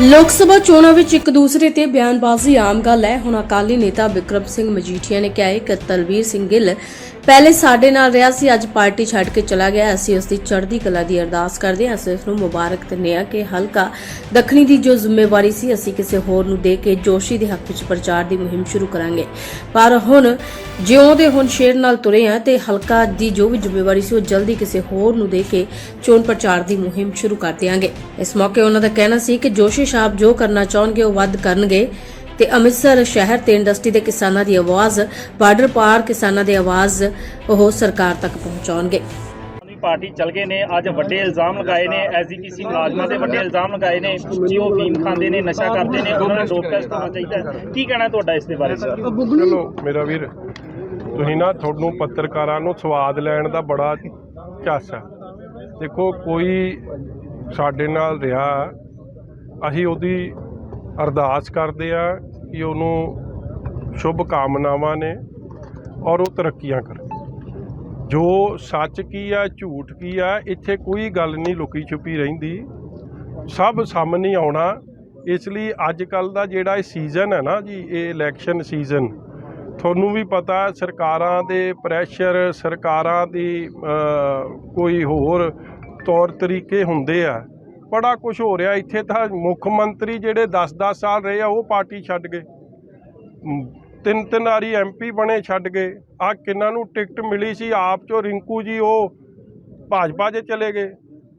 ਲੋਕ ਸਭਾ ਚੋਣਾਂ ਵਿੱਚ ਇੱਕ ਦੂਸਰੇ ਤੇ ਬਿਆਨਬਾਜ਼ੀ ਆਮ ਗੱਲ ਹੈ। ਹੁਣ ਅਕਾਲੀ ਨੇਤਾ ਵਿਕਰਮ ਸਿੰਘ ਮਜੀਠੀਆ ਨੇ ਕਿਹਾ ਹੈ ਕਿ ਤਲਵੀਰ ਸਿੰਘ ਗਿੱਲ ਪਹਿਲੇ ਸਾਡੇ ਨਾਲ ਰਿਹਾ ਸੀ, ਅੱਜ ਪਾਰਟੀ ਛੱਡ ਕੇ ਚਲਾ ਗਿਆ। ਅਸੀਂ ਉਸ ਦੀ ਚੜ੍ਹਦੀ ਕਲਾ ਦੀ ਅਰਦਾਸ ਕਰਦੇ ਹਾਂ। ਅਸੀਂ ਉਸ ਨੂੰ ਮੁਬਾਰਕ ਦਿੰਦੇ ਹਾਂ ਕਿ ਹਲਕਾ ਦੱਖਣੀ ਦੀ ਜੋ ਜ਼ਿੰਮੇਵਾਰੀ ਸੀ, ਅਸੀਂ ਕਿਸੇ ਹੋਰ ਨੂੰ ਦੇ ਕੇ ਜੋਸ਼ੀ ਦੇ ਹੱਕ ਵਿੱਚ ਪ੍ਰਚਾਰ ਦੀ ਮੁਹਿੰਮ ਸ਼ੁਰੂ ਕਰਾਂਗੇ। ਪਰ ਹੁਣ ਜਿਉਂ ਦੇ ਹੁਣ ਸ਼ੇਰ ਨਾਲ ਤੁਰੇ ਆ ਤੇ ਹਲਕਾ ਦੀ ਜੋ ਵੀ ਜ਼ਿੰਮੇਵਾਰੀ ਸੀ, ਉਹ ਜਲਦੀ ਕਿਸੇ ਹੋਰ ਨੂੰ ਦੇ ਕੇ ਚੋਣ ਪ੍ਰਚਾਰ ਦੀ ਮੁਹਿੰਮ ਸ਼ੁਰੂ ਕਰ ਦਿਆਂਗੇ। ਇਸ ਮੌਕੇ ਉਹਨਾਂ ਦਾ ਕਹਿਣਾ ਸੀ ਕਿ ਜੋਸ਼ੀ ਸਾਹਿਬ ਜੋ ਕਰਨਾ ਚਾਹਣਗੇ, ਉਹ ਵੱਧ ਕਰਨਗੇ। ਤੇ ਅੰਮ੍ਰਿਤਸਰ ਸ਼ਹਿਰ ਤੇ ਇੰਡਸਟਰੀ ਦੇ ਕਿਸਾਨਾਂ ਦੀ ਆਵਾਜ਼ ਬਾਰਡਰ ਪਾਰ ਕਿਸਾਨਾਂ ਦੀ ਆਵਾਜ਼ ਉਹ ਸਰਕਾਰ ਤੱਕ ਪਹੁੰਚਾਉਣਗੇ। ਪਾਰਟੀ ਚਲ ਗਏ ਨੇ ਅੱਜ ਵੱਡੇ ਇਲਜ਼ਾਮ ਲਗਾਏ ਨੇ ਐਸਜੀਪੀਸੀ ਮੁਲਾਜ਼ਮਾਂ ਦੇ ਵੱਡੇ ਇਲਜ਼ਾਮ ਲਗਾਏ ਨੇ ਕਿ ਉਹ ਫੀਮ ਖਾਂਦੇ ਨੇ ਨਸ਼ਾ ਕਰਦੇ ਨੇ ਉਹਨਾਂ ਨੂੰ ਡੋਪ ਟੈਸਟ ਹੋਣਾ ਚਾਹੀਦਾ ਹੈ। ਕੀ ਕਹਿਣਾ ਤੁਹਾਡਾ ਇਸ ਦੇ ਬਾਰੇ ਸਰ? ਚਲੋ ਮੇਰਾ ਵੀਰ ਤੁਸੀਂ ਨਾ ਤੁਹਾਨੂੰ ਪੱਤਰਕਾਰਾਂ ਨੂੰ ਸਵਾਦ ਲੈਣ ਦਾ ਬੜਾ ਚੱਸ ਹੈ ਦੇਖੋ ਕੋਈ ਸਾਡੇ ਨਾਲ ਰਿਹਾ ਅਸੀਂ ਉਹਦੀ ਅਰਦਾਸ ਕਰਦੇ ਆ ਕਿ ਉਹਨੂੰ ਸ਼ੁਭ ਕਾਮਨਾਵਾਂ ਨੇ ਔਰ ਉਹ ਤਰੱਕੀਆਂ ਕਰੇ। ਜੋ ਸੱਚ ਕੀ ਆ, ਝੂਠ ਕੀ ਆ, ਇੱਥੇ ਕੋਈ ਗੱਲ ਨਹੀਂ ਲੁਕੀ ਛੁਪੀ ਰਹਿੰਦੀ। ਸਭ ਸਾਹਮਣੇ ਆਉਣਾ। ਇਸ ਲਈ ਅੱਜ ਕੱਲ ਦਾ ਜਿਹੜਾ ਇਹ ਸੀਜ਼ਨ ਹੈ ਨਾ ਜੀ, ਇਹ ਇਲੈਕਸ਼ਨ ਸੀਜ਼ਨ ਤੁਹਾਨੂੰ ਵੀ ਪਤਾ ਸਰਕਾਰਾਂ ਦੇ ਪ੍ਰੈਸ਼ਰ ਸਰਕਾਰਾਂ ਦੀ ਕੋਈ ਹੋਰ ਤੌਰ ਤਰੀਕੇ ਹੁੰਦੇ ਆ। ਬੜਾ ਕੁਝ ਹੋ ਰਿਹਾ। ਇੱਥੇ ਤਾਂ ਮੁੱਖ ਮੰਤਰੀ ਜਿਹੜੇ 10-10 ਸਾਲ ਰਹੇ ਆ ਉਹ ਪਾਰਟੀ ਛੱਡ ਗਏ। ਮ, ਤਿੰਨ ਤਿੰਨ ਵਾਰੀ ਐਮਪੀ ਬਣੇ ਛੱਡ ਗਏ। ਆ ਕਿੰਨਾਂ ਨੂੰ ਟਿਕਟ ਮਿਲੀ ਸੀ? ਆਪ ਚੋਂ ਰਿੰਕੂ ਜੀ ਉਹ ਭਾਜਪਾ 'ਚ ਚਲੇ ਗਏ।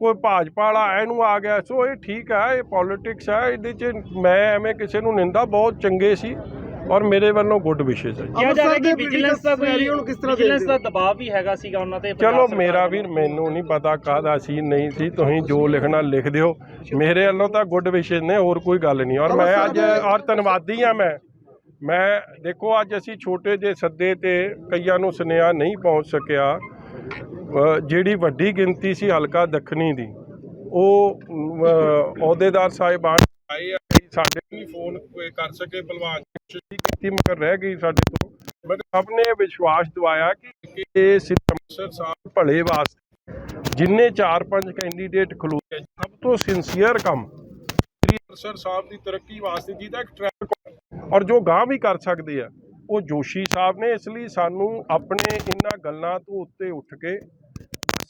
ਕੋਈ ਭਾਜਪਾ ਵਾਲਾ ਇਹਨੂੰ ਆ ਗਿਆ। ਸੋ ਇਹ ਠੀਕ ਹੈ ਇਹ ਪੋਲਿਟਿਕਸ ਹੈ। ਇਹਦੇ 'ਚ ਮੈਂ ਐਵੇਂ ਕਿਸੇ ਨੂੰ ਨਿੰਦਾ ਬਹੁਤ ਚੰਗੇ ਸੀ। ਔਰ ਮੇਰੇ ਵੱਲੋਂ ਗੁੱਡ ਵਿਸ਼ੇਸ ਹੈ ਕਿਹਾ ਜਾ ਰਿਹਾ ਕਿ ਵਿਜੀਲੈਂਸ ਦਾ scenario ਨੂੰ ਕਿਸ ਤਰ੍ਹਾਂ ਵਿਜੀਲੈਂਸ ਦਾ ਦਬਾਅ ਵੀ ਹੈਗਾ ਸੀਗਾ ਉਹਨਾਂ ਤੇ ਚਲੋ ਮੇਰਾ। ਵੀਰ ਮੈਨੂੰ ਨਹੀਂ ਪਤਾ ਕਾਹਦਾ ਸੀ ਨਹੀਂ ਸੀ ਤੁਸੀਂ ਜੋ ਲਿਖਣਾ ਲਿਖ ਦਿਓ। ਮੇਰੇ ਵੱਲੋਂ ਤਾਂ ਗੁੱਡ ਵਿਸ਼ੇਸ ਨੇ ਹੋਰ ਕੋਈ ਗੱਲ ਨਹੀਂ। ਔਰ ਮੈਂ ਅੱਜ ਔਰ ਧੰਨਵਾਦੀ ਆ ਮੈਂ। ਮੈਂ ਦੇਖੋ ਅੱਜ ਅਸੀਂ ਛੋਟੇ ਜਿਹੇ ਸੱਦੇ ਤੇ ਕਈਆਂ ਨੂੰ ਸੁਨੇਹਾ ਨਹੀਂ ਪਹੁੰਚ ਸਕਿਆ। ਜਿਹੜੀ ਵੱਡੀ ਗਿਣਤੀ ਸੀ ਹਲਕਾ ਦੱਖਣੀ ਦੀ ਉਹ ਅਹੁਦੇਦਾਰ ਸਾਹਿਬਾਨ ਆਏ ਕਈ ਸਾਡੇ ਵੀ ਫੋਨ ਕੋਈ ਕਰ ਸਕੇ, ਭਲਵਾਨ ਜੀ ਕੀਤੀ, ਮਗਰ ਰਹਿ ਗਈ ਸਾਡੇ ਤੋਂ। ਬਟ ਸਭ ਨੇ ਵਿਸ਼ਵਾਸ ਦਿਵਾਇਆ ਕਿ ਇਹ ਸਿੱਧ ਸਾਹਿਬ ਭਲੇ ਵਾਸਤੇ ਜਿੰਨੇ 4-5 ਕੈਂਡੀਡੇਟ ਖਲੋਤੇ ਸਭ ਤੋਂ ਸਿੰਸੀਅਰ ਕੰਮ ਸ੍ਰੀ ਅੰਮ੍ਰਿਤਸਰ ਸਾਹਿਬ ਦੀ ਤਰੱਕੀ ਵਾਸਤੇ ਜਿਹਦਾ ਇੱਕ ਟਰੈਕ ਔਰ ਜੋ ਗਾਂ ਵੀ ਕਰ ਸਕਦੇ ਆ, ਉਹ ਜੋਸ਼ੀ ਸਾਹਿਬ ਨੇ ਇਸ ਲਈ ਸਾਨੂੰ ਆਪਣੇ ਇਹਨਾਂ ਗੱਲਾਂ ਤੋਂ ਉੱਤੇ ਉੱਠ ਕੇ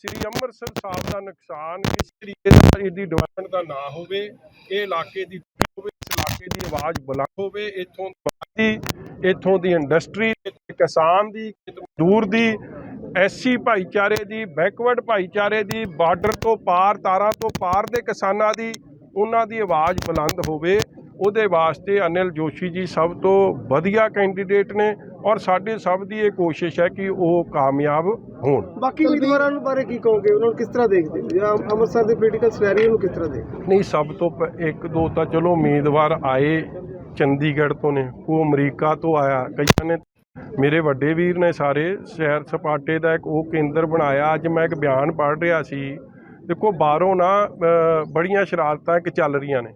ਸ੍ਰੀ ਅੰਮ੍ਰਿਤਸਰ ਸਾਹਿਬ ਦਾ ਨੁਕਸਾਨ ਕਿਸ ਤਰੀਕੇ ਨਾਲ ਇਹਦੀ ਡਿਵੈਲਪਮੈਂਟ ਦਾ ਨਾ ਹੋਵੇ, ਇਹ ਇਲਾਕੇ ਦੀ ਹੋਵੇ, ਇਸ ਇਲਾਕੇ ਦੀ ਆਵਾਜ਼ ਬੁਲੰਦ ਹੋਵੇ, ਇੱਥੋਂ ਦੀ ਇੱਥੋਂ ਦੀ ਇੰਡਸਟਰੀ ਕਿਸਾਨ ਦੀ ਮਜ਼ਦੂਰ ਦੀ, ਐਸੀ ਭਾਈਚਾਰੇ ਦੀ ਬੈਕਵਰਡ ਭਾਈਚਾਰੇ ਦੀ ਬਾਰਡਰ ਤੋਂ ਪਾਰ, ਤਾਰਾਂ ਤੋਂ ਪਾਰ ਦੇ ਕਿਸਾਨਾਂ ਦੀ, ਉਹਨਾਂ ਦੀ ਆਵਾਜ਼ ਬੁਲੰਦ ਹੋਵੇ, ਉਹਦੇ ਵਾਸਤੇ ਅਨਿਲ ਜੋਸ਼ੀ ਜੀ ਸਭ ਤੋਂ ਵਧੀਆ ਕੈਂਡੀਡੇਟ ਨੇ। ਔਰ ਸਾਡੇ ਸਭ ਦੀ ਇਹ ਕੋਸ਼ਿਸ਼ ਹੈ ਕਿ ਉਹ ਕਾਮਯਾਬ ਹੋਣ। ਬਾਕੀ ਉਮੀਦਵਾਰਾਂ ਨੂੰ ਬਾਰੇ ਕੀ ਕਹੋਗੇ? ਉਹਨਾਂ ਨੂੰ ਕਿਸ ਤਰ੍ਹਾਂ ਦੇਖਦੇ ਹੋ? ਜਾਂ ਅੰਮ੍ਰਿਤਸਰ ਦੇ ਪੋਲੀਟੀਕਲ ਸਿਨੈਰੀਓ ਨੂੰ ਕਿਸ ਤਰ੍ਹਾਂ ਦੇਖਦੇ? ਨਹੀਂ ਸਭ ਤੋਂ ਪ- ਇੱਕ ਦੋ ਤਾਂ ਚਲੋ ਉਮੀਦਵਾਰ ਆਏ ਚੰਡੀਗੜ੍ਹ ਤੋਂ ਨੇ। ਉਹ ਅਮਰੀਕਾ ਤੋਂ ਆਇਆ। ਕਈਆਂ ਨੇ ਮੇਰੇ ਵੱਡੇ ਵੀਰ ਨੇ ਸਾਰੇ ਸ਼ਹਿਰ ਸਪਾਟੇ ਦਾ ਇੱਕ ਉਹ ਕੇਂਦਰ ਬਣਾਇਆ। ਅੱਜ ਮੈਂ ਇੱਕ ਬਿਆਨ ਪੜ੍ਹ ਰਿਹਾ ਸੀ। ਦੇਖੋ ਬਾਹਰੋਂ ਨਾ ਅ, ਬੜੀਆਂ ਸ਼ਰਾਰਤਾਂ ਇੱਕ ਚੱਲ ਰਹੀਆਂ ਨੇ।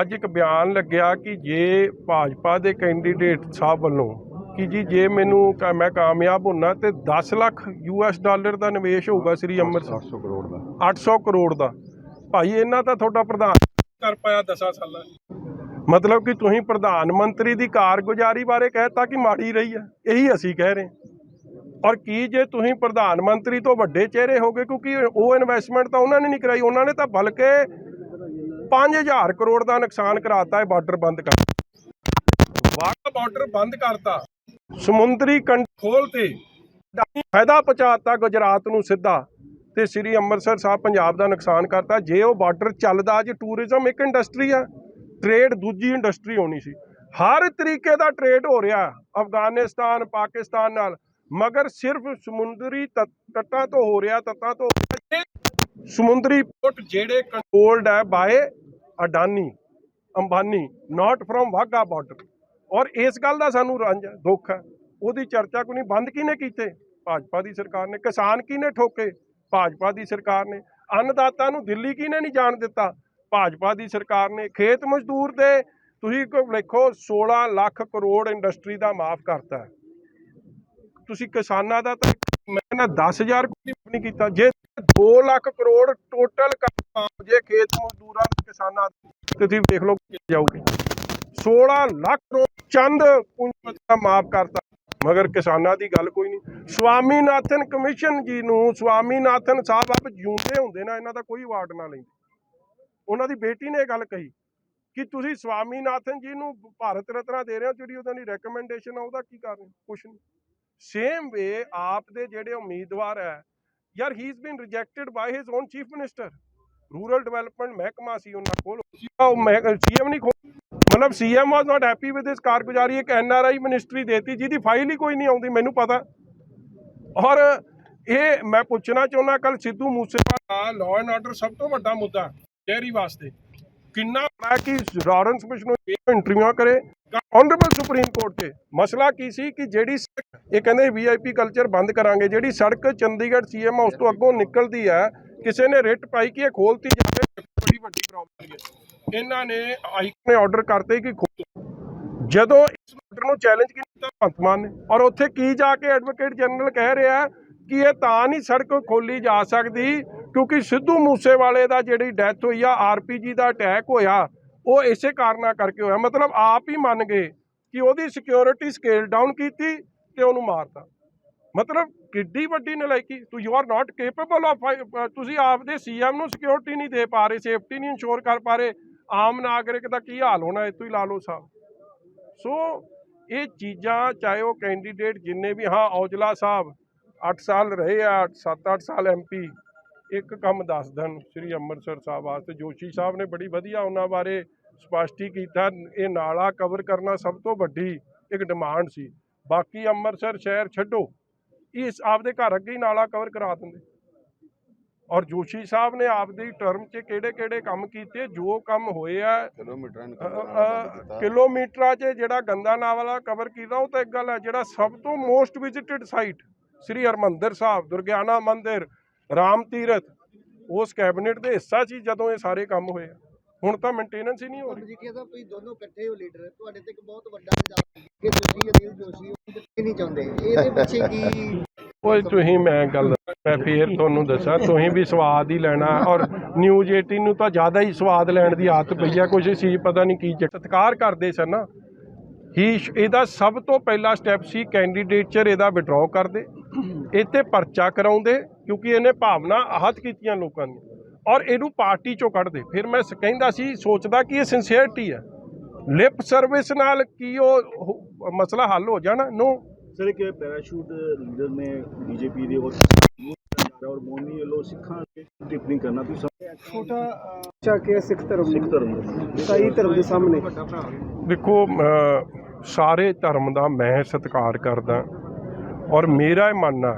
ਅੱਜ ਇੱਕ ਬਿਆਨ ਲੱਗਿਆ ਕਿ ਜੇ ਭਾਜਪਾ ਦੇ ਕੈਂਡੀਡੇਟ ਸਾਹਿਬ ਵੱਲੋਂ ਕਿ ਜੀ ਜੇ ਮੈਨੂੰ ਮੈਂ ਕਾਮਯਾਬ ਹੁੰਨਾ ਤੇ 10 ਲੱਖ ਯੂਐਸ ਡਾਲਰ ਦਾ ਨਿਵੇਸ਼ ਹੋਊਗਾ ਸ੍ਰੀ ਅੰਮ੍ਰਿਤਸਰ। 800 ਕਰੋੜ ਦਾ। 800 ਕਰੋੜ ਦਾ। ਭਾਈ ਇਹਨਾਂ ਤਾਂ ਤੁਹਾਡਾ ਪ੍ਰਧਾਨ ਕਰ ਪਾਇਆ 10 ਸਾਲਾਂ। ਮਤਲਬ ਕਿ ਤੁਸੀਂ ਪ੍ਰਧਾਨ ਮੰਤਰੀ ਦੀ ਕਾਰਗੁਜ਼ਾਰੀ ਬਾਰੇ ਕਹਿਤਾ ਕਿ ਮਾੜੀ ਰਹੀ ਹੈ। ਇਹੀ ਅਸੀਂ ਕਹਿ ਰਹੇ। ਔਰ ਕੀ ਜੇ ਤੁਸੀਂ ਪ੍ਰਧਾਨ ਮੰਤਰੀ ਤੋਂ ਵੱਡੇ ਚਿਹਰੇ ਹੋਗੇ ਕਿਉਂਕਿ ਉਹ ਇਨਵੈਸਟਮੈਂਟ ਤਾਂ ਉਹਨਾਂ ਨੇ ਨਹੀਂ ਕਰਾਈ ਉਹਨਾਂ ਨੇ ਤਾਂ ਬਲਕਿ 5000 ਕਰੋੜ ਦਾ ਨੁਕਸਾਨ ਕਰਾਤਾ ਹੈ ਬਾਰਡਰ ਬੰਦ ਕਰ ਵਾਗਾ ਬਾਰਡਰ ਬੰਦ ਕਰਤਾ। ਸਮੁੰਦਰੀ ਕੰਢ ਖੋਲਤੇ ਫਾਇਦਾ ਪਹੁੰਚਾਤਾ ਗੁਜਰਾਤ ਨੂੰ ਸਿੱਧਾ ਤੇ ਸ੍ਰੀ ਅੰਮ੍ਰਿਤਸਰ ਸਾਹਿਬ ਪੰਜਾਬ ਦਾ ਨੁਕਸਾਨ ਕਰਤਾ। ਜੇ ਉਹ ਬਾਰਡਰ ਚੱਲਦਾ ਅੱਜ ਟੂਰਿਜ਼ਮ ਇੱਕ ਇੰਡਸਟਰੀ ਆ। ਟ੍ਰੇਡ ਦੂਜੀ ਇੰਡਸਟਰੀ ਹੋਣੀ ਸੀ। ਹਰ ਤਰੀਕੇ ਦਾ ਟ੍ਰੇਡ ਹੋ ਰਿਹਾ। ਅਫਗਾਨਿਸਤਾਨ ਪਾਕਿਸਤਾਨ ਨਾਲ। ਮਗਰ ਸਿਰਫ ਸਮੁੰਦਰੀ ਤੱਟ- ਤੋਂ ਹੋ ਰਿਹਾ ਤੱਟਾਂ ਤੋਂ ਸਮੁੰਦਰੀ ਪੋਰਟ ਜਿਹੜੇ ਕੰਟਰੋਲਡ ਹੈ by Adani Ambani not from Wagah border ਔਰ ਇਸ ਗੱਲ ਦਾ ਸਾਨੂੰ ਰੰਜ ਹੈ ਦੁੱਖ ਹੈ। ਉਹਦੀ ਚਰਚਾ ਕੋਈ ਨਹੀਂ, ਬੰਦ ਕਿਹਨੇ ਕੀਤੇ? ਭਾਜਪਾ ਦੀ ਸਰਕਾਰ ਨੇ। ਕਿਸਾਨ ਕਿਹਨੇ ਠੋਕੇ? ਭਾਜਪਾ ਦੀ ਸਰਕਾਰ ਨੇ। ਅੰਨਦਾਤਾ ਨੂੰ ਦਿੱਲੀ ਕਿਹਨੇ ਨਹੀਂ ਜਾਣ ਦਿੱਤਾ? ਭਾਜਪਾ ਦੀ ਸਰਕਾਰ ਨੇ ਖੇਤ ਮਜ਼ਦੂਰ ਦੇ, ਤੁਸੀਂ ਕੋ ਲਿਖੋ 16 ਲੱਖ ਕਰੋੜ ਇੰਡਸਟਰੀ ਦਾ ਮਾਫ ਕਰਤਾ ਤੁਸੀਂ ਕਿਸਾਨਾਂ ਦਾ ਤਾਂ ਮੈਂ ਨਾ 10000 ਕੋਈ ਨਹੀਂ ਕੀਤਾ। ਜੇ 2 ਲੱਖ ਕਰੋੜ ਟੋਟਲ ਕੰਮ ਜੇ ਖੇਤ ਮਜ਼ਦੂਰਾਂ ਕਿਸਾਨਾਂ ਦੀ। ਤੇ ਤੁਸੀਂ ਦੇਖ ਲਓ ਕਿ ਜਾਊਗੀ। 16 ਲੱਖ ਕਰੋੜ ਚੰਦ ਪੂੰਜੀਪਤੀ ਮਾਫ ਕਰਤਾ। ਮਗਰ ਕਿਸਾਨਾਂ ਦੀ ਗੱਲ ਕੋਈ ਨਹੀਂ। ਸਵਾਮੀਨਾਥਨ ਕਮਿਸ਼ਨ ਜੀ ਨੂੰ ਸਵਾਮੀਨਾਥਨ ਸਾਹਿਬ ਆਪ ਜਿਉਂਦੇ ਹੁੰਦੇ ਨਾ, ਇਹਨਾਂ ਦਾ ਕੋਈ ਅਵਾਰਡ ਨਾ ਲੈਂਦੇ। ਉਹਨਾਂ ਦੀ ਬੇਟੀ ਨੇ ਇਹ ਗੱਲ ਕਹੀ ਕਿ ਤੁਸੀਂ ਸਵਾਮੀਨਾਥਨ ਜੀ ਨੂੰ ਭਾਰਤ ਰਤਨਾ ਦੇ ਰਹੇ ਹੋ, ਜਿਹੜੀ ਉਹਨਾਂ ਦੀ ਰეკਮੈਂਡੇਸ਼ਨ ਆ, ਉਹਦਾ ਕੀ ਕਾਰਨ ਕੁਛ ਨਹੀਂ। ਸੇਮ ਵੇ ਆਪ ਦੇ ਜਿਹੜੇ ਉਮੀਦਵਾਰ ਹੈ, ਯਾਰ he is been rejected by his own chief minister rural development ਮਹਿਕਮਾ ਸੀ ਉਹਨਾਂ ਕੋਲ। ਉਹ ਸੀਐਮ ਨਹੀਂ ਖੋਲ ਮਤਲਬ CM was not happy with ਇਸ ਕਾਰਗੁਜ਼ਾਰੀ, ਇੱਕ ਐਨਆਰਆਈ ਮਿਨਿਸਟਰੀ ਦੇਤੀ, ਜਿਹਦੀ ਫਾਈਲ ਹੀ ਕੋਈ ਨਹੀਂ ਆਉਂਦੀ, ਮੈਨੂੰ ਪਤਾ। ਔਰ ਇਹ ਮੈਂ ਪੁੱਛਣਾ ਚਾਹੁੰਦਾ ਕੱਲ Sidhu Moosewala law and order ਸਭ ਤੋਂ ਵੱਡਾ ਮੁੱਦਾ ਸ਼ਹਿਰੀ ਵਾਸਤੇ। ਕਿੰਨਾ ਬੜਾ ਕਿ ਲਾਰੈਂਸ ਬਿਸ਼ਨੋਈ ਨੂੰ ਇੰਟਰਵਿਊ ਕਰੇ। ਆਨਰੇਬਲ ਸੁਪਰੀਮ ਕੋਰਟ ਤੇ ਮਸਲਾ ਕੀ ਸੀ ਕਿ ਜਿਹੜੀ ਇਹ ਕਹਿੰਦੇ ਵੀਆਈਪੀ ਕਲਚਰ ਬੰਦ ਕਰਾਂਗੇ, ਜਿਹੜੀ ਸੜਕ ਚੰਡੀਗੜ੍ਹ ਸੀਐਮ ਹਾਊਸ ਤੋਂ ਅੱਗੋਂ ਨਿਕਲਦੀ ਹੈ ਕਿਸੇ ਨੇ ਰਿਟ ਪਾਈ ਕਿ ਇਹ ਖੋਲਤੀ ਜਾਵੇ ਬੜੀ ਵੱਡੀ ਪ੍ਰੋਬਲਮ ਹੈ। ਇਹਨਾਂ ਨੇ ਹਾਈ ਨੇ ਆਰਡਰ ਕਰਤੇ ਕਿ ਜਦੋਂ ਇਸ ਆਰਡਰ ਨੂੰ ਚੈਲੰਜ ਕੀਤਾ ਭਗਵੰਤ ਮਾਨ ਨੇ। ਔਰ ਉੱਥੇ ਕੀ ਜਾ ਕੇ ਐਡਵੋਕੇਟ ਜਨਰਲ ਕਹਿ ਰਿਹਾ ਕਿ ਇਹ ਤਾਂ ਨਹੀਂ ਸੜਕ ਖੋਲੀ ਜਾ ਸਕਦੀ, ਕਿਉਂਕਿ ਸਿੱਧੂ ਮੂਸੇਵਾਲੇ ਦਾ ਜਿਹੜੀ ਡੈਥ ਹੋਈ ਆ ਆਰਪੀਜੀ ਦਾ ਅਟੈਕ ਹੋਇਆ, ਉਹ ਇਸੇ ਕਾਰਨਾਂ ਕਰਕੇ ਹੋਇਆ। ਮਤਲਬ ਆਪ ਹੀ ਮੰਨ ਗਏ ਕਿ ਉਹਦੀ ਸਿਕਿਉਰਿਟੀ ਸਕੇਲ ਡਾਊਨ ਕੀਤੀ ਤੇ ਉਹਨੂੰ ਮਾਰਤਾ। ਮਤਲਬ ਕਿੱਡੀ ਵੱਡੀ ਨਲਾਇਕੀ, ਤੂੰ you are not capable of ਤੁਸੀਂ ਆਪਦੇ ਸੀਐਮ ਨੂੰ ਸਿਕਿਉਰਿਟੀ ਨਹੀਂ ਦੇ ਪਾ ਰਹੇ ਸੇਫਟੀ ਨਹੀਂ ਇੰਸ਼ੋਰ ਕਰ ਪਾ ਰਹੇ, ਆਮ ਨਾਗਰਿਕ ਦਾ ਕੀ ਹਾਲ ਹੋਣਾ ਇਹ ਤੋਂ ਹੀ ਲਾ ਲਓ ਸਾਹਿਬ ਸੋ ਇਹ ਚੀਜ਼ਾਂ, ਚਾਹੇ ਉਹ ਕੈਂਡੀਡੇਟ ਜਿੰਨੇ ਵੀ, ਹਾਂ, ਔਜਲਾ ਸਾਹਿਬ 8 ਸਾਲ ਰਹੇ ਆ 7-8 ਸਾਲ ਐਮਪੀ ਇੱਕ ਕੰਮ ਦੱਸ ਦੇਣ ਸ੍ਰੀ ਅੰਮ੍ਰਿਤਸਰ ਸਾਹਿਬ ਵਾਸਤੇ। ਜੋਸ਼ੀ ਸਾਹਿਬ ਨੇ ਬੜੀ ਵਧੀਆ ਉਹਨਾਂ ਬਾਰੇ ਸਪਸ਼ਟੀ ਕੀਤਾ, ਇਹ ਨਾਲਾ ਕਵਰ ਕਰਨਾ ਸਭ ਤੋਂ ਵੱਡੀ ਇੱਕ ਡਿਮਾਂਡ ਸੀ। ਬਾਕੀ ਅੰਮ੍ਰਿਤਸਰ ਸ਼ਹਿਰ ਛੱਡੋ। ਇਸ ਆਪਦੇ ਘਰ ਅੱਗੇ ਹੀ ਨਾਲਾ ਕਵਰ ਕਰਾ ਦਿੰਦੇ ਔਰ ਜੋਸ਼ੀ ਸਾਹਿਬ ਨੇ ਆਪਦੀ ਟਰਮ 'ਚ ਕਿਹੜੇ ਕਿਹੜੇ ਕੰਮ ਕੀਤੇ ਜੋ ਕੰਮ ਹੋਏ ਆ ਕਿਲੋਮੀਟਰਾਂ 'ਚ ਜਿਹੜਾ ਗੰਦਾ ਨਾਵਲਾ ਕਵਰ ਕੀਤਾ ਉਹ ਤਾਂ ਇੱਕ ਗੱਲ ਹੈ ਜਿਹੜਾ ਸਭ ਤੋਂ most visited site Shri Harmandir Sahib Durgiana Mandir Ram Tirath ਉਸ ਕੈਬਨਿਟ ਦੇ ਹਿੱਸਾ ਸੀ ਜਦੋਂ ਇਹ ਸਾਰੇ ਕੰਮ ਹੋਏ ਆ। ਹੁਣ ਤਾਂ ਮੇਨਟੇਨੈਂਸ ਹੀ ਨਹੀਂ ਹੋ ਰਹੀ। ਮਜੀਠੀਆ ਸਾਹਿਬ ਤੁਸੀਂ ਦੋਨੋਂ ਇਕੱਠੇ ਹੋ ਲੀਡਰ ਤੁਹਾਡੇ ਤੇ ਇੱਕ ਬਹੁਤ ਵੱਡਾ ਇਲਜ਼ਾਮ ਹੈ ਕਿ ਤੁਸੀਂ ਅਨਿਲ ਜੋਸ਼ੀ ਜਿੱਤੇ ਨਹੀਂ ਚਾਹੁੰਦੇ। ਇਹਦੇ ਪਿੱਛੇ ਕੀ ਓਏ ਤੁਸੀਂ ਮੈਂ ਗੱਲ ਮੈਂ ਫੇਰ ਤੁਹਾਨੂੰ ਦੱਸਾਂ ਤੁਸੀਂ ਵੀ ਸਵਾਦ ਹੀ ਲੈਣਾ ਔਰ ਨਿਊਜ਼ 18 ਨੂੰ ਤਾਂ ਜ਼ਿਆਦਾ ਹੀ ਸਵਾਦ ਲੈਣ ਦੀ ਆਦਤ ਪਈ ਆ ਕੁਝ ਸੀ ਪਤਾ ਨਹੀਂ ਕੀ ਸਤਿਕਾਰ ਕਰਦੇ ਸਨ ਨਾ। ਹੀ ਇਹਦਾ ਸਭ ਤੋਂ ਪਹਿਲਾ ਸਟੈਪ ਸੀ ਕੈਂਡੀਡੇਟਚਰ ਇਹਦਾ ਵਿਡਰਾਅ ਕਰਦੇ ਇੱਥੇ ਪਰਚਾ ਕਰਾਉਂਦੇ ਕਿਉਂਕਿ ਇਹਨੇ ਭਾਵਨਾ ਆਹਤ ਕੀਤੀਆਂ ਲੋਕਾਂ ਦੀਆਂ। ਔਰ ਇਹਨੂੰ ਪਾਰਟੀ ਚੋਂ ਕੱਢਦੇ ਫਿਰ ਮੈਂ ਕਹਿੰਦਾ ਸੀ ਸੋਚਦਾ ਕਿ ਇਹ ਸਿੰਸੀਅਰਟੀ ਹੈ। ਲਿਪ ਸਰਵਿਸ ਨਾਲ ਕੀ ਉਹ ਮਸਲਾ ਹੱਲ ਹੋ ਜਾਣਾ? ਨੋ ਸਰ ਇੱਕ ਪੈਰਾਸ਼ੂਟ ਲੀਡਰ ਨੇ ਬੀਜੇਪੀ ਦੇ ਔਰ ਔਰ ਮੋਨੀ ਵੱਲੋਂ ਸਿੱਖਾਂ ਤੇ ਟਿੱਪਣੀ ਕਰਨਾ। ਤੁਸੀਂ ਛੋਟਾ ਅੱਛਾ ਕਿ ਸਿੱਖ ਧਰਮ ਸਿੱਖ ਧਰਮ ਦਾ। ਈਸਾਈ ਧਰਮ ਦੇ ਸਾਹਮਣੇ। ਦੇਖੋ ਸਾਰੇ ਧਰਮ ਦਾ ਮੈਂ ਸਤਿਕਾਰ ਕਰਦਾ। ਔਰ ਮੇਰਾ ਇਹ ਮੰਨਣਾ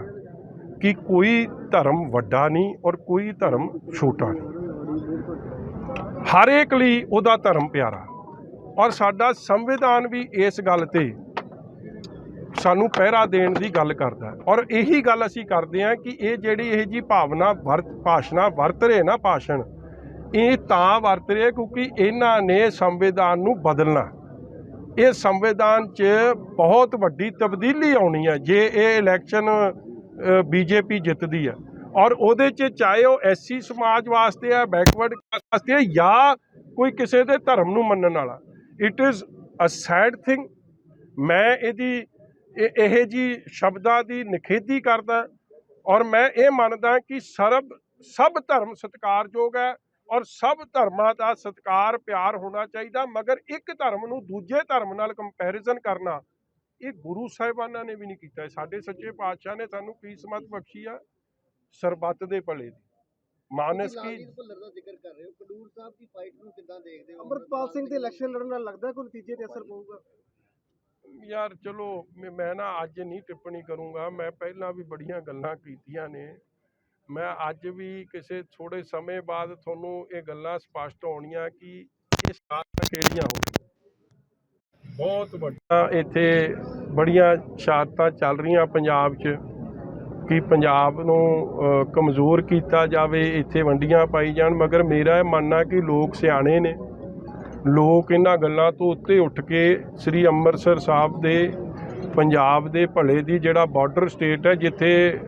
ਕਿ ਕੋਈ ਧਰਮ ਵੱਡਾ ਨਹੀਂ ਔਰ ਕੋਈ ਧਰਮ ਛੋਟਾ ਨਹੀਂ। ਹਰ ਇੱਕ ਲਈ ਉਹਦਾ ਧਰਮ ਪਿਆਰਾ। ਔਰ ਸਾਡਾ ਸੰਵਿਧਾਨ ਵੀ ਇਸ ਗੱਲ ਤੇ ਸਾਨੂੰ ਪਹਿਰਾ ਦੇਣ ਦੀ ਗੱਲ ਕਰਦਾ ਔਰ ਇਹੀ ਗੱਲ ਅਸੀਂ ਕਰਦੇ ਹਾਂ ਕਿ ਇਹ ਜਿਹੜੀ ਇਹ ਜੀ ਭਾਵਨਾ ਵਰਤ, ਭਾਸ਼ਣਾ ਵਰਤ ਰਹੇ ਨਾ ਭਾਸ਼ਣ, ਇਹ ਤਾਂ ਵਰਤ ਰਹੇ ਕਿਉਂਕਿ ਇਹਨਾਂ ਨੇ ਸੰਵਿਧਾਨ ਨੂੰ ਬਦਲਣਾ। ਇਹ ਸੰਵਿਧਾਨ 'ਚ ਬਹੁਤ ਵੱਡੀ ਤਬਦੀਲੀ ਆਉਣੀ ਹੈ। ਜੇ ਇਹ ਇਲੈਕਸ਼ਨ ਬੀਜੇਪੀ ਜਿੱਤਦੀ ਹੈ ਔਰ ਉਹਦੇ 'ਚ ਚਾਹੇ ਉਹ ਐਸਸੀ ਸਮਾਜ ਵਾਸਤੇ ਆ, ਬੈਕਵਰਡ ਵਾਸਤੇ ਹੈ ਜਾਂ ਕੋਈ ਕਿਸੇ ਦੇ ਧਰਮ ਨੂੰ ਮੰਨਣ ਵਾਲਾ। It is a sad thing ਮੈਂ ਇਹਦੀ, ਇਹ ਇਹ ਜੀ ਸ਼ਬਦਾਂ ਦੀ ਨਿਖੇਧੀ ਕਰਦਾ ਔਰ ਮੈਂ ਇਹ ਮੰਨਦਾ ਕਿ ਸਰਬ, ਸਭ ਧਰਮ ਸਤਿਕਾਰਯੋਗ ਹੈ ਔਰ ਸਭ ਧਰਮਾਂ ਦਾ ਸਤਿਕਾਰ ਪਿਆਰ ਹੋਣਾ ਚਾਹੀਦਾ। ਮਗਰ ਇੱਕ ਧਰਮ ਨੂੰ ਦੂਜੇ ਧਰਮ ਨਾਲ ਕੰਪੈਰੀਜ਼ਨ ਕਰਨਾ ਇਹ ਗੁਰੂ ਸਾਹਿਬਾਨਾਂ ਨੇ ਵੀ ਨਹੀਂ ਕੀਤਾ। ਸਾਡੇ ਸੱਚੇ ਪਾਤਸ਼ਾਹ ਨੇ ਸਾਨੂੰ ਕੀ ਸਮਤ ਬਖਸ਼ੀ ਆ? ਸਰਬੱਤ ਦੇ ਭਲੇ ਦੀ। ਮਾਨਸ ਕੀ ਲਾਲਜੀਤ ਭੁੱਲਰ ਦਾ ਜ਼ਿਕਰ ਕਰ ਰਹੇ ਹੋ। ਕਡੂਰ ਸਾਹਿਬ ਦੀ ਫਾਈਟ ਨੂੰ ਕਿੱਦਾਂ ਦੇਖਦੇ ਹੋ? ਅਮਰਪਾਲ ਸਿੰਘ ਦੇ ਇਲੈਕਸ਼ਨ ਲੜਨ ਨਾਲ ਲੱਗਦਾ ਕੋਈ ਨਤੀਜੇ ਤੇ ਅਸਰ ਪਊਗਾ? ਯਾਰ ਚਲੋ ਮੈਂ- ਮੈਂ ਨਾ ਅੱਜ ਨਹੀਂ ਟਿੱਪਣੀ ਕਰੂੰਗਾ। ਮੈਂ ਪਹਿਲਾਂ ਵੀ ਬੜੀਆਂ ਗੱਲਾਂ ਕੀਤੀਆਂ ਨੇ। ਮੈਂ ਅੱਜ ਵੀ ਕਿਸੇ ਥੋੜੇ ਸਮੇਂ ਬਾਅਦ ਤੁਹਾਨੂੰ ਇਹ ਗੱਲਾਂ ਸਪਸ਼ਟ ਹੋਣੀਆਂ ਕਿ ਇਹ ਸਾਰੀਆਂ ਕਿਹੜੀਆਂ ਹੋਣਗੀਆਂ ਬਹੁਤ ਵੱਡਾ। ਇੱਥੇ ਬੜੀਆਂ ਸ਼ਾਰਤਾਂ ਚੱਲ ਰਹੀਆਂ ਪੰਜਾਬ 'ਚ, ਕਿ ਪੰਜਾਬ ਨੂੰ ਕਮਜ਼ੋਰ ਕੀਤਾ ਜਾਵੇ, ਇੱਥੇ ਵੰਡੀਆਂ ਪਾਈ ਜਾਣ। ਮਗਰ ਮੇਰਾ ਇਹ ਮੰਨਣਾ ਕਿ ਲੋਕ ਸਿਆਣੇ ਨੇ। ਲੋਕ ਇਹਨਾਂ ਗੱਲਾਂ ਤੋਂ ਉੱਤੇ ਉੱਠ ਕੇ ਸ੍ਰੀ ਅੰਮ੍ਰਿਤਸਰ ਸਾਹਿਬ ਦੇ, ਪੰਜਾਬ ਦੇ ਭਲੇ ਦੀ ਜਿਹੜਾ ਬਾਰਡਰ ਸਟੇਟ ਹੈ, ਜਿੱਥੇ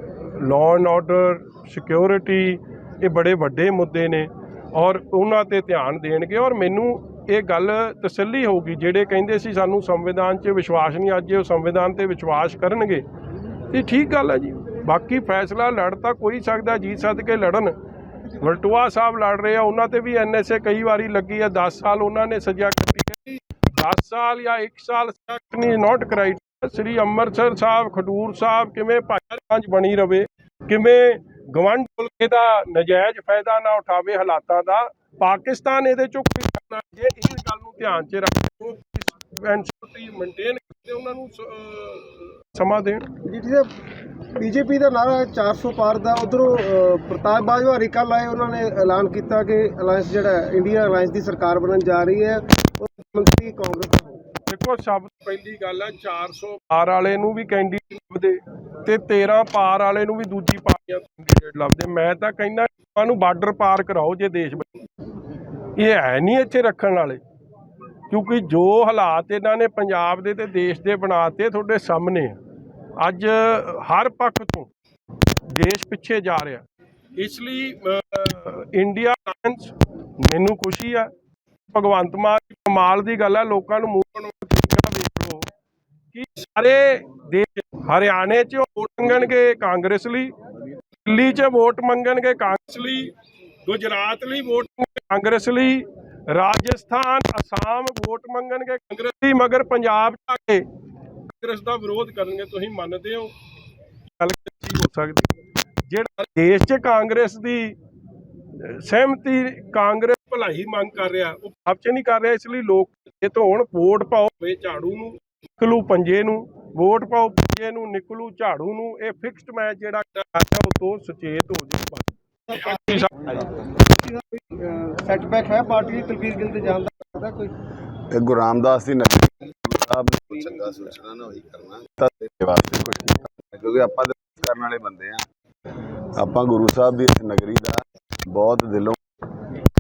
ਲਾਅ ਐਂਡ ਆਰਡਰ ਸਿਕਿਉਰਿਟੀ ਇਹ ਬੜੇ ਵੱਡੇ ਮੁੱਦੇ ਨੇ ਔਰ ਉਹਨਾਂ ਤੇ ਧਿਆਨ ਦੇਣਗੇ। ਔਰ ਮੈਨੂੰ ਇਹ ਗੱਲ ਤਸੱਲੀ ਹੋਊਗੀ। ਜਿਹੜੇ ਕਹਿੰਦੇ ਸੀ ਸਾਨੂੰ ਸੰਵਿਧਾਨ 'ਚ ਵਿਸ਼ਵਾਸ ਨਹੀਂ, ਅੱਜ ਉਹ ਸੰਵਿਧਾਨ ਤੇ ਵਿਸ਼ਵਾਸ ਕਰਨਗੇ। ਇਹ ਠੀਕ ਗੱਲ ਹੈ ਜੀ। ਬਾਕੀ ਫੈਸਲਾ ਲੜ ਤਾਂ ਕੋਈ ਸਕਦਾ ਜੀ ਸੱਦ ਕੇ ਲੜਨ। ਵਲਟੂਆ ਸਾਹਿਬ ਲੜ ਰਹੇ ਆ, ਉਹਨਾਂ ਤੇ ਵੀ ਐਨਐਸਏ ਕਈ ਵਾਰੀ ਲੱਗੀ ਆ। 10 ਸਾਲ ਉਹਨਾਂ ਨੇ ਸਜ਼ਾ ਕੱਟੀ ਹੈ। 10 ਸਾਲ ਜਾਂ 1 ਸਾਲ ਸਜ਼ਾ ਨਹੀਂ ਨਾਟ ਕਰਾਈਟ ਸ੍ਰੀ ਅੰਮ੍ਰਿਤਸਰ ਸਾਹਿਬ, ਖਡੂਰ ਸਾਹਿਬ ਕਿਵੇਂ ਭਾਈਚਾਰਾਂ ਬਣੀ ਰਵੇ, ਕਿਵੇਂ ਗਵੰਡ ਮੁਲਕੇ ਦਾ ਨਜਾਇਜ਼ ਫਾਇਦਾ ਨਾ ਉਠਾਵੇ ਹਾਲਾਤਾਂ ਦਾ, ਪਾਕਿਸਤਾਨ ਇਹਦੇ ਚੋਂ ਕਰਨਾ ਜੇ ਇਸ ਗੱਲ ਨੂੰ ਧਿਆਨ 'ਚ ਰੱਖੋ ਐਨਸੀਟੀ ਮੇਨਟੇਨ ਕਰਦੇ ਉਹਨਾਂ ਨੂੰ ਸਮਾਂ ਦੇਣ। ਸਾਹਿਬ ਬੀਜੇਪੀ ਦਾ ਨਾਰਾ ਹੈ 400 ਪਾਰ ਦਾ ਉਧਰੋਂ ਪ੍ਰਤਾਪ ਬਾਜਵਾ ਕੱਲ੍ਹ ਆਏ ਉਹਨਾਂ ਨੇ ਐਲਾਨ ਕੀਤਾ ਕਿ ਅਲਾਈਅੰਸ ਜਿਹੜਾ ਇੰਡੀਆ ਅਲਾਈਅੰਸ ਦੀ ਸਰਕਾਰ ਬਣਨ ਜਾ ਰਹੀ ਹੈ। ਉਹ ਮੰਤਰੀ ਕਾਂਗਰਸ ਦਾ। ਦੇਖੋ ਸਭ ਤੋਂ ਪਹਿਲੀ ਗੱਲ ਹੈ 400 ਪਾਰ ਵਾਲੇ ਨੂੰ ਵੀ ਕੈਂਡੀਡੇਟ ਲੱਭਦੇ ਤੇ 13 ਪਾਰ ਵਾਲੇ ਨੂੰ ਵੀ ਦੂਜੀ ਪਾਰਟੀਆਂ ਤੋਂ ਕੈਂਡੀਡੇਟ ਲੱਭਦੇ। ਮੈਂ ਤਾਂ ਕਹਿੰਦਾ ਇਹਨਾਂ ਨੂੰ ਬਾਰਡਰ ਪਾਰ ਕਰਾਓ ਜੇ ਦੇਸ਼ ਬਣੇ। ਇਹ ਹੈ ਨਹੀਂ ਇੱਥੇ ਰੱਖਣ ਵਾਲੇ। ਕਿਉਂਕਿ ਜੋ ਹਾਲਾਤ ਇਹਨਾਂ ਨੇ ਪੰਜਾਬ ਦੇ ਤੇ ਦੇਸ਼ ਦੇ ਬਣਾਤੇ ਤੁਹਾਡੇ ਸਾਹਮਣੇ ਆ। ਅੱਜ ਹਰ ਪੱਖ ਤੋਂ ਦੇਸ਼ ਪਿੱਛੇ ਜਾ ਰਿਹਾ। ਇਸ ਲਈ ਇੰਡੀਆ ਅਲਾਈਅੰਸ ਮੈਨੂੰ ਖੁਸ਼ੀ ਆ। ਭਗਵੰਤ ਮਾਨ ਦੀ ਕਮਾਲ ਦੀ ਗੱਲ ਹੈ ਲੋਕਾਂ ਨੂੰ ਮੂੰਹ ਬਣਾਉਣ ਦਾ ਤਰੀਕਾ ਵੇਖ ਕਿ ਸਾਰੇ ਦੇਸ਼ ਹਰਿਆਣੇ 'ਚ ਵੋਟ ਮੰਗਣਗੇ ਕਾਂਗਰਸ ਲਈ, ਦਿੱਲੀ 'ਚ ਵੋਟ ਮੰਗਣਗੇ ਕਾਂਗਰਸ ਲਈ ਗੁਜਰਾਤ ਲਈ ਵੋਟ ਕਾਂਗਰਸ ਲਈ ਰਾਜਸਥਾਨ ਅਸਾਮ ਵੋਟ ਮੰਗਣਗੇ। ਕਾਂਗਰਸ ਲਈ ਮਗਰ ਪੰਜਾਬ ਆ ਕੇ ਕਾਂਗਰਸ ਦਾ ਵਿਰੋਧ ਕਰਨਗੇ ਤੁਸੀਂ ਮੰਨਦੇ ਹੋ? ਗੱਲ ਕੀ ਹੋ ਸਕਦੀ? ਜਿਹੜਾ ਦੇਸ਼ 'ਚ ਕਾਂਗਰਸ ਦੀ ਸਹਿਮਤੀ ਕਾਂਗਰਸ ਭਲਾਈ ਮੰਗ ਕਰ ਰਿਹਾ ਉਹ ਆਪ 'ਚ ਨਹੀਂ ਕਰ ਰਿਹਾ ਇਸ ਲਈ ਲੋਕ ਇਹ ਤੋਂ ਹੁਣ ਵੋਟ ਪਾਓ। ਵੇ ਝਾੜੂ ਨੂੰ। ਨਿਕਲੂ ਪੰਜੇ ਨੂੰ ਵੋਟ ਪਾਓ ਪੰਜੇ ਨੂੰ ਨਿਕਲੂ ਝਾੜੂ ਨੂੰ। ਇਹ ਫਿਕਸਡ ਮੈਚ ਜਿਹੜਾ ਉਹ ਤੋਂ ਸੁਚੇਤ ਹੋ ਜਾਓ ਸੈਟਬੈਕ ਹੈ ਪਾਰਟੀ ਦੀ ਤਲਵੀਰ ਗਿਲ ਤੇ ਜਾਣ ਦਾ ਕੋਈ? ਇਹ ਗੁਰੂ ਰਾਮਦਾਸ ਦੀ ਨਗਰੀ ਸਾਹਿਬ ਨੇ ਚੰਗਾ ਸੋਚਣਾ ਨਾ ਉਹੀ ਕਰਨਾ। ਤਾਂ ਤੇਰੇ ਵਾਸਤੇ ਕੁਝ ਕੀਤਾ ਕਿਉਂਕਿ ਆਪਾਂ ਤਾਂ ਕਰਨ ਵਾਲੇ ਬੰਦੇ ਆ। ਆਪਾਂ ਗੁਰੂ ਸਾਹਿਬ ਦੀ ਇਸ ਨਗਰੀ ਦਾ ਬਹੁਤ ਦਿਲੋਂ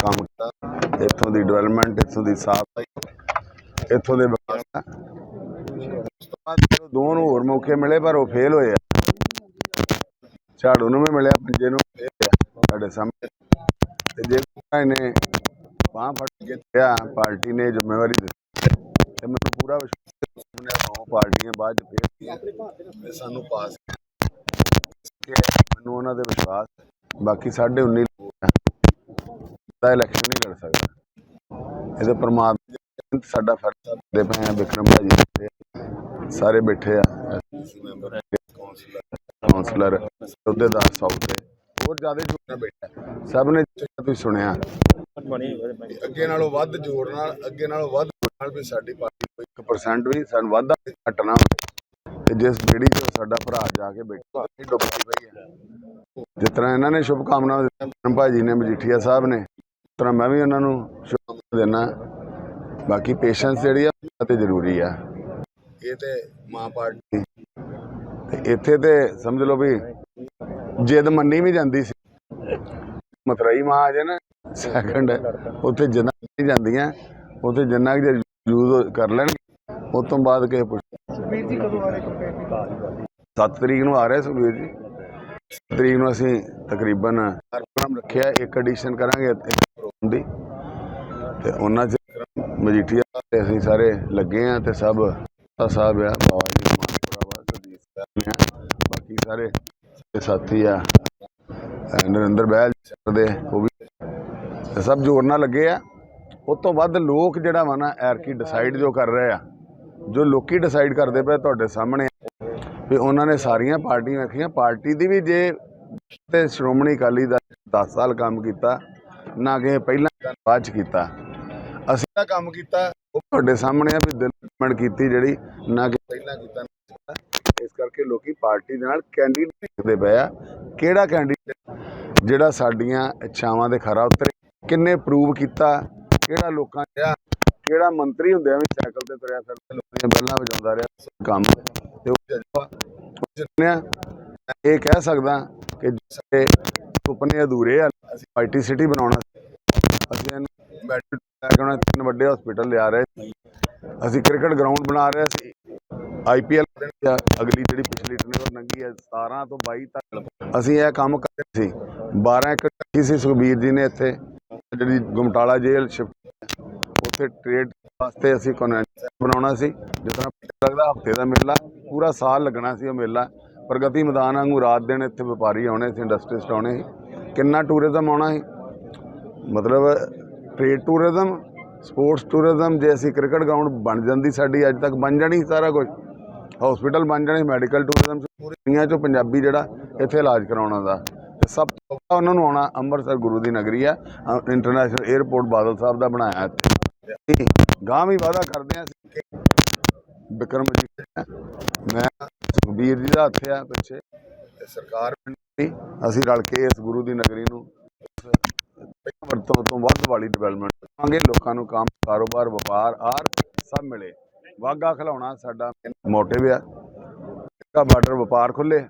ਕੰਮ ਕੀਤਾ। ਇੱਥੋਂ ਦੀ ਡਿਵੈਲਪਮੈਂਟ ਇੱਥੋਂ ਦੀ ਸਾਫ਼ ਸਫ਼ਾਈ ਇੱਥੋਂ ਦੇ ਵਿਕਾਸ ਦਾ ਉਸ ਤੋਂ ਬਾਅਦ ਜਦੋਂ ਦੋ ਨੂੰ ਹੋਰ ਮੌਕੇ ਮਿਲੇ ਪਰ ਉਹ ਫੇਲ ਹੋਏ ਆ। ਝਾੜੂ ਨੂੰ ਵੀ ਮਿਲਿਆ ਪੰਜੇ ਨੂੰ ਫੇਲ ਹੋਇਆ ਸਾਡੇ ਸਾਹਮਣੇ। ਤੇ ਜੇ ਇਹਨੇ ਬਾਂਹ ਫੜ ਕੇ ਕਿਹਾ, ਪਾਰਟੀ ਨੇ ਜ਼ਿੰਮੇਵਾਰੀ ਦਿੱਤੀ ਤੇ ਮੈਨੂੰ ਪੂਰਾ ਵਿਸ਼ਵਾਸ ਹੈ ਕਿ ਪਾਰਟੀਆਂ ਬਾਅਦ ਚ ਫੇਰ ਸਾਨੂੰ ਪਾਸ ਮੈਨੂੰ ਉਹਨਾਂ ਦੇ ਵਿਸ਼ਵਾਸ ਬਾਕੀ ਸਾਡੇ 19 ਦਾ ਇਲੈਕਸ਼ਨ ਨਹੀਂ ਲੜ ਸਕਦਾ। ਇਹਦੇ ਪਰਮਾਤਮਾ ਸਾਡਾ ਫਰਜ਼ ਆ। ਪਏ ਆ ਵਿਕਰਮ ਭਾਜੀ ਸਾਰੇ ਬੈਠੇ ਆ। ਮੈਂਬਰ ਕਾਉਂਸਲਰ ਕਾਉਂਸਲਰ ਅਹੁਦੇਦਾਰ ਸੌਦੇ ਹੋਰ ਜ਼ਿਆਦਾ ਜੁੜਨਾ ਬੈਠਾ ਸਭ ਨੇ ਤੁਸੀਂ ਸੁਣਿਆ। ਅੱਗੇ ਨਾਲੋਂ ਵੱਧ ਜੋਰ ਨਾਲ, ਅੱਗੇ ਨਾਲੋਂ ਵੱਧ ਨਾਲ ਵੀ ਸਾਡੀ ਪਾਰਟੀ ਕੋਈ 1% ਵੀ ਸਾਨੂੰ ਵਾਧਾ ਘਟਣਾ ਤੇ ਜਿਸ ਬੇੜੀ 'ਚ ਸਾਡਾ ਭਰਾ ਜਾ ਕੇ ਬੈਠਾ ਇਹ ਡੁੱਬਦੀ ਪਈ ਹੈ। ਜਿਸ ਤਰ੍ਹਾਂ ਇਹਨਾਂ ਨੇ ਸ਼ੁਭ ਕਾਮਨਾਵਾਂ ਦਿੱਤੀਆਂ ਭਾਜੀ ਨੇ, ਮਜੀਠੀਆ ਸਾਹਿਬ ਨੇ, ਉਸ ਤਰ੍ਹਾਂ ਮੈਂ ਵੀ ਉਹਨਾਂ ਨੂੰ ਸ਼ੁਭ ਦੇਣਾ ਬਾਕੀ ਪੇਸ਼ੈਂਸ ਜਿਹੜੀ ਆ ਤੇ ਜ਼ਰੂਰੀ ਆ। ਇਹ ਤੇ ਮਾਂ ਪਾਰਟੀ ਤੇ ਇੱਥੇ ਤੇ ਸਮਝ ਲਓ ਵੀ ਜਿੱਦ ਮੰਨੀ ਵੀ ਜਾਂਦੀ ਸੀ। ਮਥਰਾਈ ਮਾਂ ਆ ਜਾਏ ਨਾ ਸੈਕੰਡ ਉੱਥੇ ਜਿੰਨਾ ਨਹੀਂ ਜਾਂਦੀਆਂ ਉੱਥੇ ਜਿੰਨਾ ਕੁ ਯੂਜ਼ ਕਰ ਲੈਣਗੇ ਉਸ ਤੋਂ ਬਾਅਦ ਕਿਸੇ ਪੁੱਛ ਸੁਖਬੀਰ ਜੀ ਕਦੋਂ ਆ ਰਹੇ ਕੰਪੇਨ 7 ਤਰੀਕ ਨੂੰ ਆ ਰਿਹਾ ਸੁਖਬੀਰ ਜੀ। 7 ਤਰੀਕ ਨੂੰ ਅਸੀਂ ਤਕਰੀਬਨ ਪ੍ਰੋਗਰਾਮ ਰੱਖਿਆ ਇੱਕ ਐਡੀਸ਼ਨ ਕਰਾਂਗੇ ਪ੍ਰੋਗਰਾਮ ਦੀ। ਤੇ ਉਹਨਾਂ ਚ ਮਜੀਠੀਆ ਤੇ ਅਸੀਂ ਸਾਰੇ ਲੱਗੇ ਆ ਤੇ ਸਭ ਸਾਹਿਬ ਆ ਬਾਬਾ ਜੀ ਮਾਨਪੁਰਾ ਵਾ ਗੁਰਦੀਪ ਸਾਹਿਬ ਨੇ ਆ, ਬਾਕੀ ਸਾਰੇ ਸਾਥੀ ਆ ਨਰਿੰਦਰ ਬਹਿਲ ਸਰ ਦੇ, ਉਹ ਵੀ। ਤੇ ਸਭ ਜੋਰ ਨਾਲ ਲੱਗੇ ਆ। ਉਸ ਤੋਂ ਵੱਧ ਲੋਕ ਜਿਹੜਾ ਵਾ ਨਾ ਐਰਕੀ ਡਿਸਾਈਡ ਜੋ ਕਰ ਰਹੇ ਆ, ਜੋ ਲੋਕੀ ਡਿਸਾਈਡ ਕਰਦੇ ਪਏ ਤੁਹਾਡੇ ਸਾਹਮਣੇ ਵੀ ਉਹਨਾਂ ਨੇ ਸਾਰੀਆਂ ਪਾਰਟੀਆਂ ਰੱਖੀਆਂ। ਪਾਰਟੀ ਦੀ ਵੀ ਜੇ ਤੇ ਸ਼੍ਰੋਮਣੀ ਅਕਾਲੀ ਦਾ 10 ਸਾਲ ਕੰਮ ਕੀਤਾ, ਨਾ ਕਿ ਪਹਿਲਾਂ ਬਾਅਦ ਚ ਕੀਤਾ। ਅਸੀਂ ਤਾਂ ਕੰਮ ਕੀਤਾ, ਉਹ ਤੁਹਾਡੇ ਸਾਹਮਣੇ ਆ ਵੀ ਡਿਵੈਲਪਮੈਂਟ ਕੀਤੀ ਜਿਹੜੀ, ਨਾ ਕਿ ਪਹਿਲਾਂ ਕੀਤਾ। ਕਰਕੇ ਲੋਕੀ ਪਾਰਟੀ ਦੇ ਨਾਲ ਕੈਂਡੀਡੇਟ ਦੇਖਦੇ ਪਏ ਆ। ਕਿਹੜਾ ਕੈਂਡੀਡੇਟ ਜਿਹੜਾ ਸਾਡੀਆਂ ਇੱਛਾਵਾਂ ਦੇ ਖਰਾ ਉਤਰੇ? ਕਿੰਨੇ ਪ੍ਰੂਵ ਕੀਤਾ? ਕਿਹੜਾ ਲੋਕਾਂ ਦਾ ਕਿਹੜਾ ਮੰਤਰੀ ਹੁੰਦਿਆਂ ਵੀ ਸਾਈਕਲ ਤੇ ਤੁਰਿਆ ਫਿਰਦਾ, ਲੋਕਾਂ ਦੀਆਂ ਬੈਲਾਂ ਵਜਾਉਂਦਾ ਰਿਹਾ, ਕੰਮ ਤੇ ਉਹ ਜਜ਼ਬਾ ਜਿੰਨਿਆ ਇਹ ਕਹਿ ਸਕਦਾ ਕਿ ਸਾਡੇ ਸੁਪਨੇ ਅਧੂਰੇ ਆ। ਅਸੀਂ ਆਈਟੀ ਸਿਟੀ ਬਣਾਉਣਾ ਅਸੀਂ ਇਹਨੂੰ ਤਿੰਨ ਵੱਡੇ ਹਸਪੀਟਲ ਲਿਆ ਰਹੇ ਸੀ। ਅਸੀਂ ਕ੍ਰਿਕਟ ਗਰਾਊਂਡ ਬਣਾ ਰਹੇ ਸੀ। ਆਈਪੀਐਲ ਅਗਲੀ ਜਿਹੜੀ ਪਿਛਲੀ ਟਨਿਓਰ ਲੰਘੀ ਹੈ 17 ਤੋਂ 22 ਤੱਕ ਅਸੀਂ ਇਹ ਕੰਮ ਕਰਦੇ ਸੀ। 12 ਏਕੜ ਰੱਖੀ ਸੀ, ਸੁਖਬੀਰ ਜੀ ਨੇ ਇੱਥੇ ਜਿਹੜੀ ਗੁਮਟਾਲਾ ਜੇਲ੍ਹ ਸ਼ਿਫਟ ਉੱਥੇ ਟ੍ਰੇਡ ਵਾਸਤੇ ਅਸੀਂ ਕਨਵੈਂਸ਼ਨ ਬਣਾਉਣਾ ਸੀ, ਜਿਸ ਤਰ੍ਹਾਂ ਲੱਗਦਾ ਹਫ਼ਤੇ ਦਾ ਮੇਲਾ, ਪੂਰਾ ਸਾਲ ਲੱਗਣਾ ਸੀ ਉਹ ਮੇਲਾ। ਪ੍ਰਗਤੀ ਮੈਦਾਨ ਵਾਂਗੂ ਰਾਤ ਦਿਨ ਇੱਥੇ ਵਪਾਰੀ ਆਉਣੇ ਸੀ ਇੰਡਸਟਰੀਸਟ ਆਉਣੇ ਸੀ। ਕਿੰਨਾ ਟੂਰਿਜ਼ਮ ਆਉਣਾ ਸੀ? ਮਤਲਬ ਟ੍ਰੇਡ ਟੂਰਿਜ਼ਮ ਸਪੋਰਟਸ ਟੂਰਿਜ਼ਮ ਜੇ ਅਸੀਂ ਕ੍ਰਿਕਟ ਗਰਾਊਂਡ ਬਣ ਜਾਂਦੀ ਸਾਡੀ, ਅੱਜ ਤੱਕ ਬਣ ਜਾਣੀ ਸਾਰਾ ਕੁਝ ਹਸਪੀਟਲ ਬਣ ਜਾਣੇ ਮੈਡੀਕਲ ਟੂਰਿਜ਼ਮ ਪੂਰੀ ਦੁਨੀਆ 'ਚੋਂ ਪੰਜਾਬੀ ਜਿਹੜਾ, ਇੱਥੇ ਇਲਾਜ ਕਰਾਉਣਾ ਦਾ। ਤੇ ਸਭ ਤੋਂ ਪਹਿਲਾਂ ਉਹਨਾਂ ਨੂੰ ਆਉਣਾ ਅੰਮ੍ਰਿਤਸਰ ਗੁਰੂ ਦੀ ਨਗਰੀ ਆ ਇੰਟਰਨੈਸ਼ਨਲ 에ਅਰਪੋਰਟ ਬਾਦਲ ਸਾਹਿਬ ਦਾ ਬਣਾਇਆ ਇੱਥੇ। ਅਸੀਂ ਗਾਂ ਵੀ ਵਾਅਦਾ ਕਰਦੇ ਹਾਂ ਬਿਕਰਮ ਜੀ ਮੈਂ ਸੁਖਬੀਰ ਜੀ ਦਾ ਹੱਥ ਆ ਪਿੱਛੇ, ਤੇ ਸਰਕਾਰ ਅਸੀਂ ਰਲ ਕੇ ਇਸ ਗੁਰੂ ਦੀ ਨਗਰੀ ਨੂੰ ਵਰਤੋਂ ਤੋਂ ਵੱਧ ਵਾਲੀ ਡਿਵੈਲਪਮੈਂਟ ਕਰਾਂਗੇ। ਲੋਕਾਂ ਨੂੰ ਕੰਮ, ਕਾਰੋਬਾਰ, ਵਪਾਰ ਆਰ ਸਭ ਮਿਲੇ। ਵਾਗਾ ਖਿਲਾਉਣਾ ਸਾਡਾ ਮੋਟਿਵ ਆ। ਦਾ ਬਾਰਡਰ ਵਪਾਰ ਖੁੱਲੇ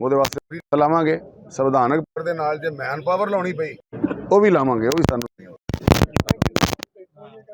ਉਹਦੇ ਵਾਸਤੇ ਵੀ ਲਾਵਾਂਗੇ। ਸੰਵਿਧਾਨਕ ਪਰ ਦੇ ਨਾਲ ਜੇ ਮੈਨ ਪਾਵਰ ਲਾਉਣੀ ਪਈ, ਉਹ ਵੀ ਲਾਵਾਂਗੇ, ਉਹ ਵੀ ਸਾਨੂੰ